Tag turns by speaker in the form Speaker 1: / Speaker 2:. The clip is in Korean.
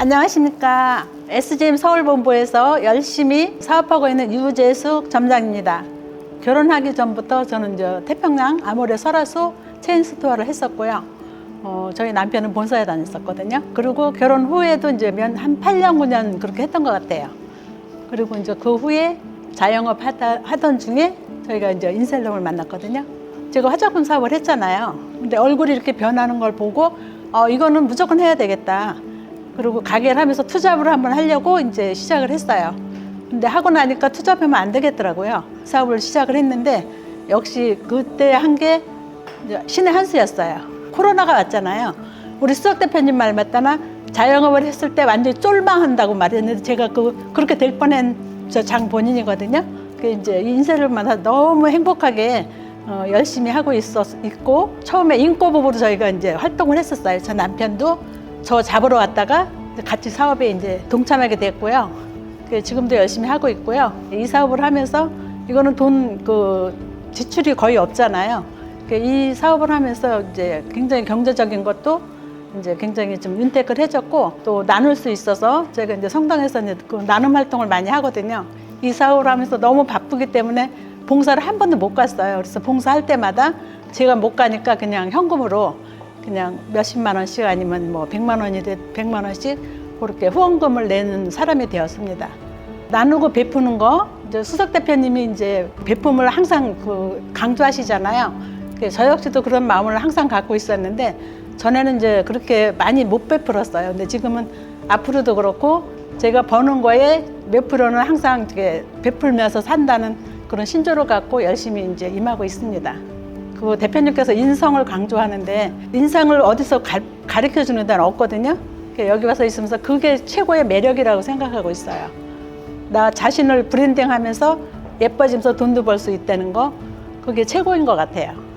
Speaker 1: 안녕하십니까. SGM 서울본부에서 열심히 사업하고 있는 유재숙 점장입니다. 결혼하기 전부터 저는 저 태평양 아모레 설화수 체인 스토어를 했었고요. 어, 저희 남편은 본사에 다녔었거든요. 그리고 결혼 후에도 이제 면, 한 8년, 9년 그렇게 했던 것 같아요. 그리고 이제 그 후에 자영업 하다, 하던 중에 저희가 이제 인셀럼을 만났거든요. 제가 화장품 사업을 했잖아요. 근데 얼굴이 이렇게 변하는 걸 보고 어, 이거는 무조건 해야 되겠다. 그리고 가게를 하면서 투잡을 한번 하려고 이제 시작을 했어요. 근데 하고 나니까 투잡하면 안 되겠더라고요. 사업을 시작을 했는데 역시 그때 한 게 신의 한 수였어요. 코로나가 왔잖아요. 우리 수석 대표님 말 맞다나 자영업을 했을 때 완전히 쫄망한다고 말했는데 제가 그 그렇게 될 뻔한 저 장 본인이거든요. 그 이제 인쇄를 만나 너무 행복하게 어, 열심히 하고 있었 있고 처음에 인꼬부부로 저희가 이제 활동을 했었어요. 저 남편도 저 잡으러 왔다가 같이 사업에 이제 동참하게 됐고요. 그 지금도 열심히 하고 있고요. 이 사업을 하면서 이거는 돈 그 지출이 거의 없잖아요. 그이 사업을 하면서 이제 굉장히 경제적인 것도 이제 굉장히 좀 윤택을 해줬고 또 나눌 수 있어서 제가 이제 성당에서 이제 그 나눔 활동을 많이 하거든요. 이 사업을 하면서 너무 바쁘기 때문에 봉사를 한 번도 못 갔어요. 그래서 봉사할 때마다 제가 못 가니까 그냥 현금으로 그냥 몇십만 원씩 아니면 뭐 백만 원이 돼 백만 원씩 그렇게 후원금을 내는 사람이 되었습니다. 나누고 베푸는 거 이제 수석 대표님이 이제 베품을 항상 그 강조하시잖아요. 그저 역시도 그런 마음을 항상 갖고 있었는데 전에는 이제 그렇게 많이 못 베풀었어요. 근데 지금은 앞으로도 그렇고 제가 버는 거에 몇 프로는 항상 이렇게 베풀면서 산다는 그런 신조를 갖고 열심히 이제 임하고 있습니다. 그 대표님께서 인성을 강조하는데 인성을 어디서 가, 가르쳐 주는 데는 없거든요. 여기 와서 있으면서 그게 최고의 매력이라고 생각하고 있어요. 나 자신을 브랜딩하면서 예뻐지면서 돈도 벌 수 있다는 거 그게 최고인 것 같아요.